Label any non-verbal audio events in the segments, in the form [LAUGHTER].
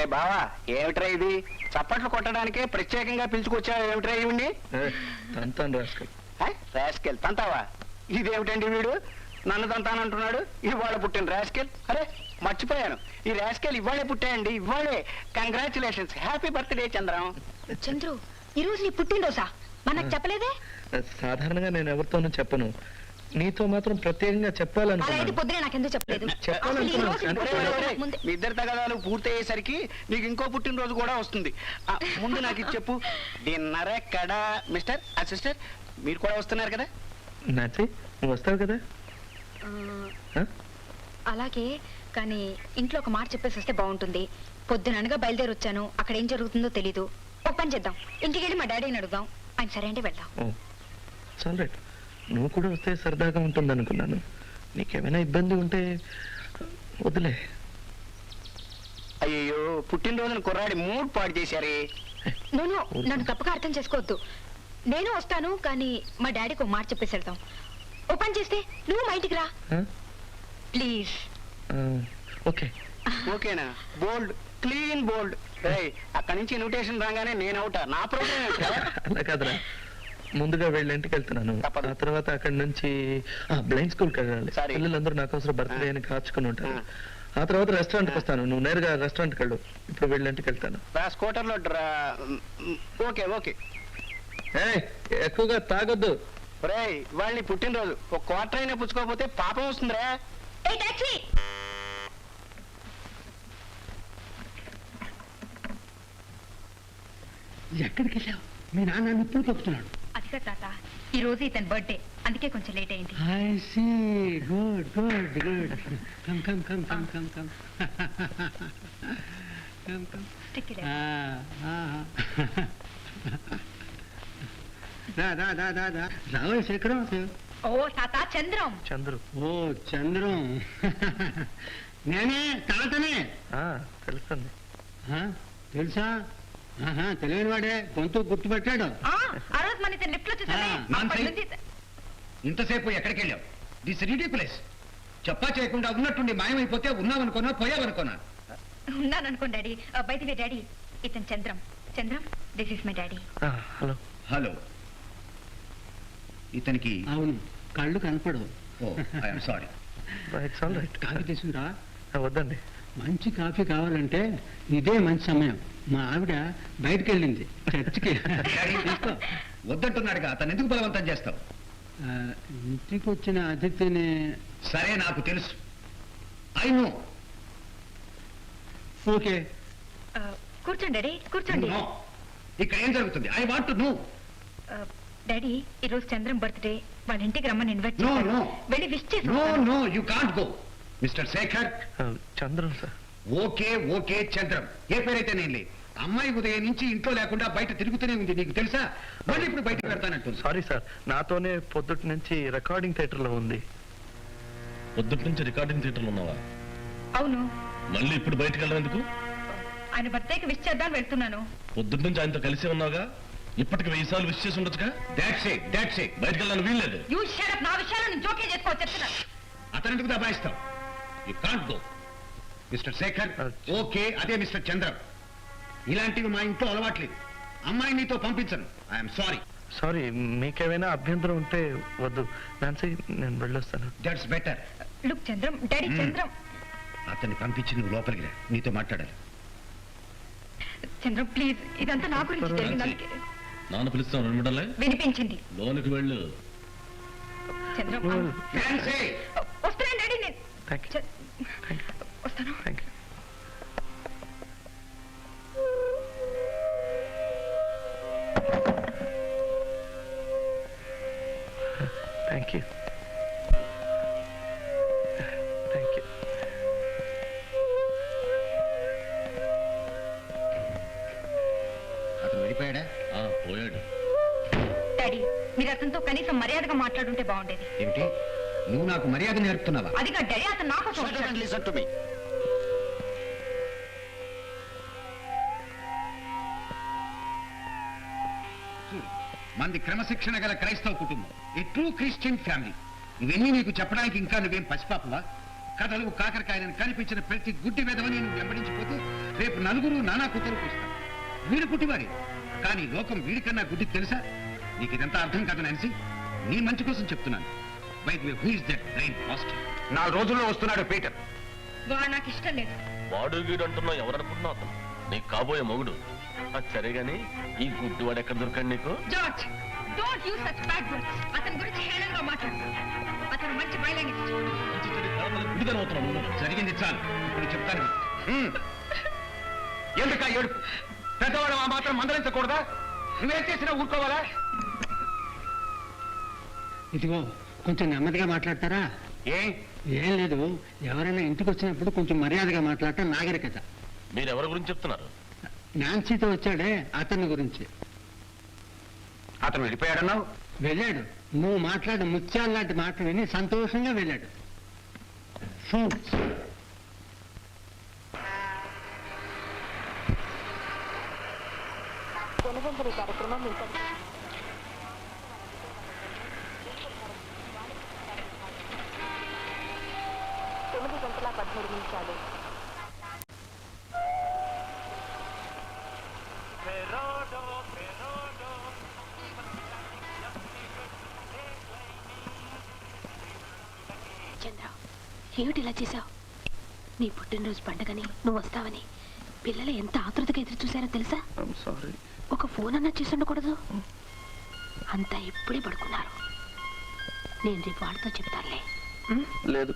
ఏ బావా ఏమిట్రా ఇది? చప్పట్లు కొట్టడానికే ప్రత్యేకంగా పిలుచుకొచ్చావు ఏమిట్రా ఇవ్వండి తంతాను రాసుకెళ్ళి రాస్కెల్. తంతావా? ఇదేమిటండి వీడు? నన్ను తంతానంటున్నాడు ఇవాళ పుట్టిన రాస్కెల్? అరే మర్చిపోయాను. ఈ రాస్కెల్ ఇవాళే పుట్టాయండి ఇవాళే. Congratulations happy birthday Chandram. Chandru ఈ రోజు నీ పుట్టినరోజా? మనకు చెప్పలేదే? సాధారణంగా నేను ఎవరితోనూ చెప్పను. నీతో మాత్రం ప్రత్యేకంగా చెప్పాలనుకున్నాను. పొద్దునే నాకెందుకు చెప్పలేదు? మీ ఇద్దరి తగదాలు పూర్తయ్యేసరికి నీకు ఇంకో పుట్టినరోజు కూడా వస్తుంది. ఆ, ముందు నాకు ఇది చెప్పు. డిన్నర్ ఎక్కడ? మిస్టర్ ఆ సిస్టర్ మీరు కూడా వస్తున్నారు కదా? నాచి నువ్వు వస్తావు కదా? ఆ? అలాగే కానీ ఇంట్లో ఒక మాట చెప్పేసి వస్తే బాగుంటుంది. పొద్దుననగా బయలుదేరి వచ్చాను. అక్కడ ఏం జరుగుతుందో తెలీదు. ఒక పని చేద్దాం. ఇంటికి వెళ్ళి మా డాడీని అడుగుదాం. ఆయన సరే అంటే వెళ్దాం. ఓ చాలు రైట్. నువ్వు కూడా వస్తే సరదాగా ఉంటుంది అనుకున్నాను నీకేమైనా ఇబ్బంది ఉంటే వదిలే అయ్యో పుట్టినరోజున కుర్రాడి మూడ్ పాడు చేశారే. నేను నన్ను తప్పగా అర్థం చేసుకోవద్దు. నేను వస్తాను కానీ మా డాడీకి ఒక మాట చెప్పేసి వెళ్దాం. ఓ పని చేస్తే నువ్వు మా ఇంటికి రా? ప్లీజ్. ఓకే. ఓకేనా? Bold clean bold. రేయ్ అక్కడి నుంచి ఇన్విటేషన్ రాగానే నేను అవుతా నా ప్రోగ్రామ్ అలా కాదురా. ముందుగా వెళ్ళి ఇంటికి వెళ్తున్నాను. ఆ తర్వాత అక్కడి నుంచి బ్లైండ్ స్కూల్కి వెళ్ళాలి. సరే. పిల్లలందరూ నా కోసం బర్త్డే. అని కాచుకుని ఉంటారు. ఆ. తర్వాత రెస్టారెంట్కి ఆ. వస్తాను. నువ్వు నేరుగా రెస్టారెంట్కి వెళ్ళు. ఇప్పుడు వెళ్ళి ఇంటికి వెళ్తాను. రా స్కూటర్లో డ్రా ఓకే ఓకే. ఏయ్, ఎక్కువగా తాగొద్దు. రేయ్ వాళ్ళని పుట్టినరోజు. ఒక క్వార్టర్ అయినా పుచ్చుకోకపోతే పాపం వస్తుందిరా. ఎక్కడికి వెళ్ళావు? మీ నాన్న నిప్పులు కప్పుతున్నాడు అదిగా తాత. ఈ రోజు ఇతని బర్త్డే అందుకే కొంచెం లేట్ అయింది. I see good good good come come come come come come come come Stick it దా దా దా దా దా రావే శేఖరం ఓ తాత చంద్రం. చంద్రు. ఓ చంద్రం. నేనే తాతనే. ఆ, తెలుస్తుంది. తెలుసా? తెలియని వాడే గొంతు గుర్తుపెట్టాడు. ఆ రోజు మన ఇతను లిఫ్ట్లో చూసానే ఆ, నాన్న అప్పటి సై- నుంచి ఇంతసేపు ఎక్కడికి వెళ్ళావు దిస్ రిడికులస్ చెప్పా చేయకుండా ఉన్నట్టుండి మాయమైపోతే ఉన్నావనుకోనా పోయావనుకోనా? ఉన్నాను అనుకోండి డాడీ బయట వే డాడీ. ఇతను Chandram. Chandram this is my daddy. ఆ, హలో. హలో. ఇతనికి అవును. కళ్ళు కనపడవు. ఓ I'm sorry it's all right coffee తీసుకురా వద్దండి. మంచి కాఫీ కావాలంటే ఇదే మంచి సమయం. మా ఆవిడ బయటికి వెళ్ళింది చర్చికి తీసుకో. వద్దంటున్నాడుగా. అతను ఎందుకు బలవంతం చేస్తావు? ఆ, ఇంటికి వచ్చిన అతిథిని సరే నాకు తెలుసు. ఐ నో ఓకే కూర్చోండి డాడీ. కూర్చోండి. నో. ఇక్కడ ఏం జరుగుతుంది? I want no. ఆ, డాడీ ఈ రోజు చంద్రం బర్త్డే. వాళ్ళ ఇంటికి రమ్మని ఇన్వైట్ No, no. వెళ్ళి విష్ చేసి నో వస్తాను. No. You can't go. Mister Shekhar? Chandram sir. Okay okay Chandram. ఏ పేరైతే నేను అమ్మాయి ఉదయం నుంచి ఇంట్లో లేకుండా బయట తిరుగుతూనే ఉంది నీకు తెలుసా? మళ్ళీ ఇప్పుడు బయటకు పెడతానంటుంది సారీ సార్. నాతోనే పొద్దుటి నుంచి రికార్డింగ్ థియేటర్లో ఉంది. పొద్దుటి నుంచి రికార్డింగ్ థియేటర్లో ఉన్నావా? అవును. మళ్ళీ ఇప్పుడు బయటకు వెళ్ళడం ఎందుకు? ఆయన బర్త్డేకి విష్ చేద్దాం వెళ్తున్నాను. పొద్దుటి నుంచి ఆయనతో కలిసే ఉన్నావుగా? ఇప్పటికి వెయ్యి సార్లు విష్ చేసి ఉండొచ్చుగా? దాట్స్ ఇట్ దాట్స్ ఇట్ బయటకు వెళ్ళాలని వీల్లేదు. యూ షడప్ నా విషయాలు నేను జోకే చేసుకో చెప్తున్నాను అతను ఎందుకు దబాయిస్తావు? You can't go mister Shekhar okay అదే మిస్టర్ చంద్రం ఇలాంటివి మా ఇంట్లో అలవాట్లేదు. అమ్మాయి నీతో పంపించను. ఐఎమ్ సారీ సారీ మీకేమైనా అభ్యంతరం ఉంటే వద్దు. నాన్సీ నేను వెళ్ళొస్తాను. That's better look Chandram daddy Hmm. Chandram అతన్ని పంపించి నువ్వు లోపలికి రా. నీతో మాట్లాడాలి. చంద్రం ప్లీజ్ ఇదంతా నా గురించి. జరిగింది. నాన్న పిలుస్తాను రెండు మిడలే వినిపించింది. లోనికి వెళ్ళు. చంద్రం Nancy! వస్తున్నాను డాడీ నేను థ్యాంక్ యూ చ- థ్యాంక్ యూ వస్తాను. Thank you thank you thank you అతను వెళ్ళిపోయాడా? ఆ పోయాడు. డాడీ మీరు అతనితో కనీసం మర్యాదగా మాట్లాడుంటే బాగుండేది. ఏమిటి? నువ్వు నాకు మర్యాద నేర్పుతున్నావా? అది కాదు డాడీ అతను నా కోసం వచ్చాడు. లిసన్ టు మీ మంది క్రమశిక్షణ గల క్రైస్తవ కుటుంబం. ఏ ట్రూ క్రిస్టియన్ ఫ్యామిలీ ఇవన్నీ నీకు చెప్పడానికి ఇంకా నువ్వేం పసిపాపవా? కథలు కాకరకాయలను కనిపించిన ప్రతి గుడ్డి వెధవని నువ్వు వెంబడించిపోతే రేపు నలుగురు నానా కుతలు కూస్తారు వీడు పుట్టివాడి కానీ లోకం వీడికన్నా గుడ్డి తెలుసా? నీకు ఇదంతా అర్థం కాదు నాన్సీ. నీ మంచి కోసం చెప్తున్నాను. Bike who is that brain master నాలుగు రోజుల్లో వస్తున్నాడు పీటర్. వాడు నాకు ఇష్టం లేదు. వాడు గీడు అంటున్నావు ఎవరనుకుంటున్నావు అతను? నీకు కాబోయే మొగుడు. అది సరే గాని ఈ గుడ్డి వాడు ఎక్కడ దొరకండి నీకు? George don't use such bad words. అతని గురించి హేళనగా మాట్లాడు. అతను మంచి. జరిగింది చాలు. ఇప్పుడు చెప్తాను. ఎందుకా ఏడుపు? పెద్దవాడు ఆ మాత్రం మందలించకూడదా? నువ్వేం చేసినా ఊరుకోవాలా? ఇదిగో కొంచెం నెమ్మదిగా మాట్లాడతారా? ఏ? ఏం లేదు. ఎవరైనా ఇంటికి వచ్చినప్పుడు కొంచెం మర్యాదగా మాట్లాడటం నాగరికత మీరు ఎవరి గురించి చెప్తున్నారు? నాన్సీతో వచ్చాడే అతని గురించి. అతను వెళ్ళిపోయాడన్నావు? వెళ్ళాడు. నువ్వు మాట్లాడిన ముత్యాలు లాంటి మాటలు విని సంతోషంగా వెళ్ళాడు. Fools. చంద్ర ఏమిటి ఇలా చేశావు? నీ పుట్టినరోజు పండగని నువ్వు వస్తావని పిల్లలు ఎంత ఆతృతగా ఎదురు చూశారో తెలుసా? సారీ ఒక ఫోన్ అన్నా చేసి ఉండకూడదు. అంతా ఇప్పుడే పడుకున్నారు. నేను రేపు వాళ్ళతో చెప్తానులే? లేదు.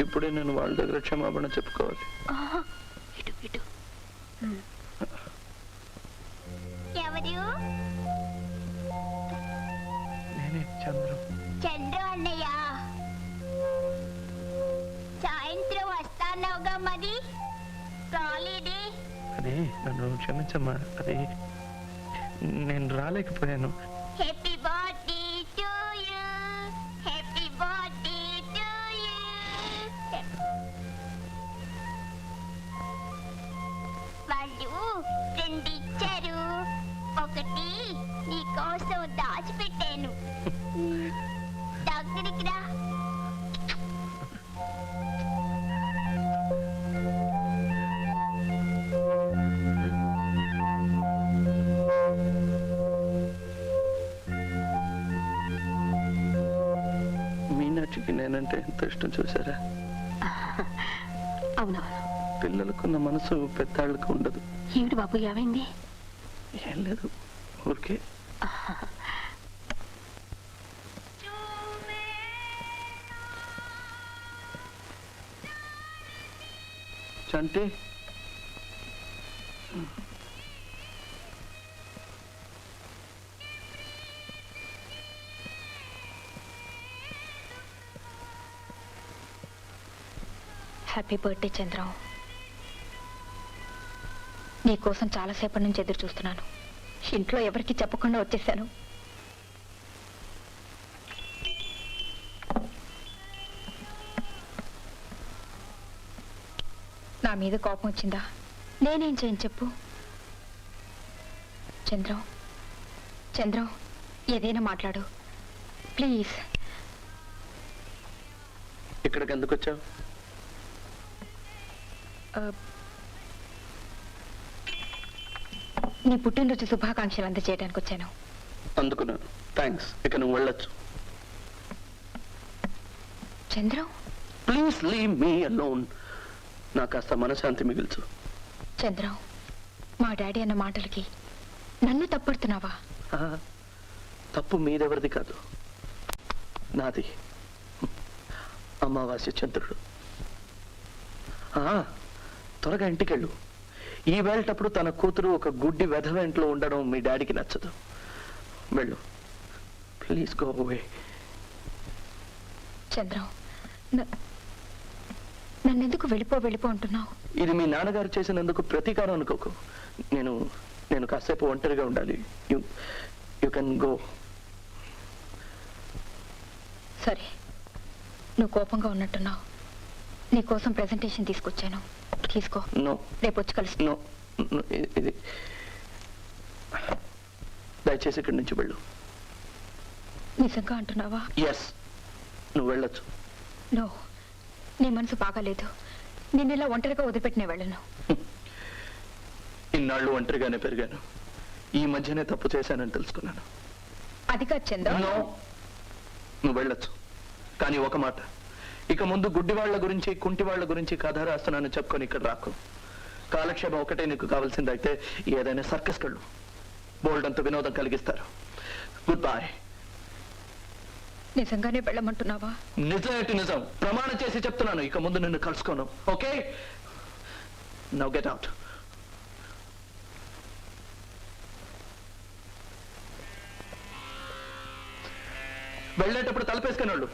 ఇప్పుడే నేను వాళ్ళ దగ్గర క్షమాపణ చెప్పుకోవాలి. ఆహా, ఇటు ఇటు. ఎవరు? నేనే చంద్రం. చంద్రు అన్నయ్య. సాయంత్రం వస్తానవుగా మరి? రాలేదే? అది నన్ను క్షమించమ్మా. అది నేను రాలేకపోయాను. రెండు ఇచ్చారు ఒకటి నీ కోసం దాచిపెట్టాను. దగ్గరికి రా. మీనాక్షికి నేనంటే ఎంత ఇష్టం చూసారా? [LAUGHS] అవునవును. పిల్లలకున్న మనసు పెద్దాళ్ళకు ఉండదు. ఏమిటి బాబు ఏమైంది? ఏం లేదు ఊరికే. చంటి. హ్యాపీ బర్త్డే చంద్రం నీకోసం చాలాసేపటి నుంచి ఎదురు చూస్తున్నాను. ఇంట్లో ఎవరికి చెప్పకుండా వచ్చేసాను నా మీద కోపం వచ్చిందా? నేనేం చేయను చెప్పు. చంద్రం చంద్రం ఏదైనా మాట్లాడు. ప్లీజ్. ఇక్కడికి ఎందుకు వచ్చావు? నీ పుట్టినరోజు శుభాకాంక్షలు అందజేయడానికి వచ్చాను. అందుకున్నాను థ్యాంక్స్ ఇక నువ్వు వెళ్ళొచ్చు. Chandram? Please leave me alone నాకు కాస్త మనశాంతి మిగిల్చు. చంద్రం మా డాడీ అన్న మాటలకి నన్ను తప్పడుతున్నావా? తప్పు మీదెవరిది కాదు. నాది. అమావాస్య చంద్రుడు. త్వరగా ఇంటికెళ్ళు. ఈ వేళటప్పుడు తన కూతురు ఒక గుడ్డి వెధవ ఇంట్లో ఉండడం మీ డాడీకి నచ్చదు. వెళ్ళు. Please go away. చంద్రం నన్నెందుకు వెళ్ళిపో వెళ్ళిపో అంటున్నావు? ఇది మీ నాన్నగారు చేసినందుకు ప్రతీకారం అనుకోకు. నేను నేను కాసేపు ఒంటరిగా ఉండాలి. You you can go. సరే. నువ్వు కోపంగా ఉన్నట్టున్నావు. నీ కోసం ప్రెజెంటేషన్ తీసుకొచ్చాను. తీసుకో. నో. రేపు వచ్చి కలుసు. నో. ఇది. దయచేసి ఇక్కడి నుంచి వెళ్ళు. నిజంగా అంటున్నావా? ఎస్ నువ్వు వెళ్ళొచ్చు. నో. నీ మనసు బాగాలేదు. నేను ఇలా ఒంటరిగా వదిలిపెట్టిన వెళ్ళను. ఇన్నాళ్ళు ఒంటరిగానే పెరిగాను. ఈ మధ్యనే తప్పు చేశానని తెలుసుకున్నాను. అది కాదు చందు. No. నువ్వు వెళ్ళొచ్చు. కానీ ఒక మాట. ఇక ముందు గుడ్డి వాళ్ళ గురించి కుంటి వాళ్ళ గురించి కథ రాస్తున్నాను చెప్పుకొని ఇక్కడ రాకు. కాలక్షేపం ఒకటే నీకు కావాల్సిందైతే ఏదైనా సర్కస్ కళ్ళు. బోల్డ్ అంత వినోదం కలిగిస్తారు. గుడ్ బాయ్ నిజంగానే వెళ్ళమంటున్నావా? నిజం ఏంటి నిజం? ప్రమాణం చేసి చెప్తున్నాను. ఇక ముందు నిన్ను కలుసుకోను. ఓకే నవ్ గెట్ అవుట్ వెళ్ళేటప్పుడు తలపేసుకుని వాళ్ళు.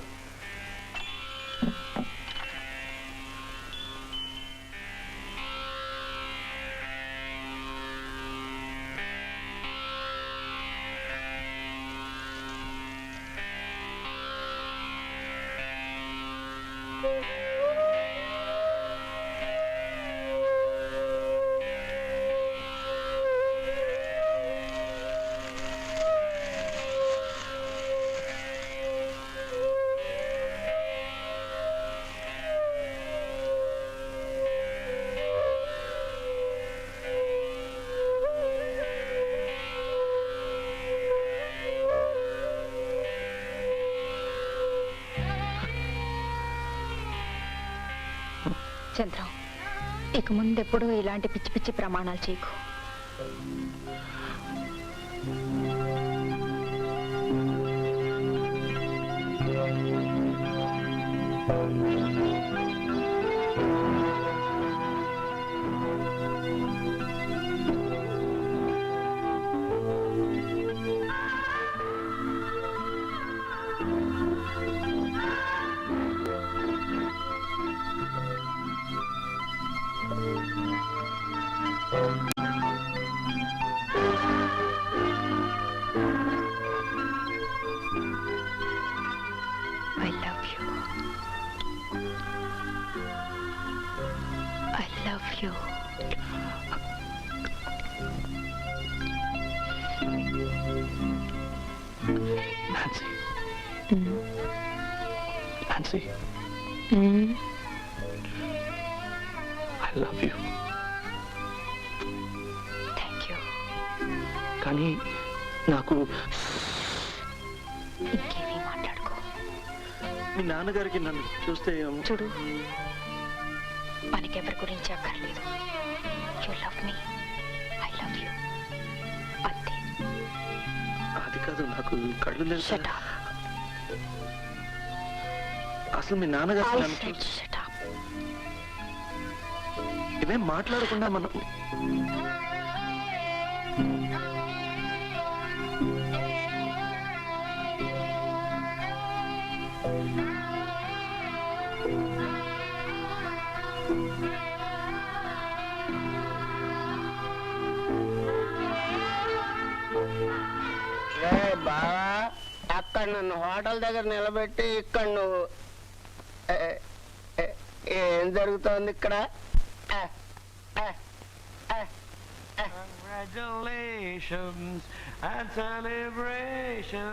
చంద్రం ఇక ముందెప్పుడు ఇలాంటి పిచ్చి పిచ్చి ప్రమాణాలు చేయకు. I Nancy. Nancy. I love you. Thank you. కానీ నాకు ఇంకేమీ మాట్లాడుకో. మీ నాన్నగారికి నన్ను చూస్తే ఏమో- చూడు. మనకెవరి గురించి అక్కర్లేదు. యు లవ్ మీ కాదు నాకు కళ్ళు లేదు అసలు మీ నాన్నగారు నన్ను అప్ ఇవేం మాట్లాడకుండా మనం ఇక్కడ నన్ను హోటల్ దగ్గర నిలబెట్టి ఇక్కడ నువ్వు ఏం జరుగుతోంది ఇక్కడ Congratulations and celebration.